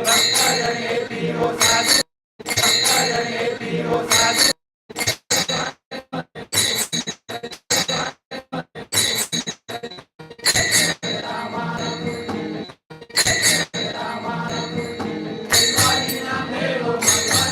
ભક્ત જને પીઓ સાધુ ભક્ત જને પીઓ સાધુ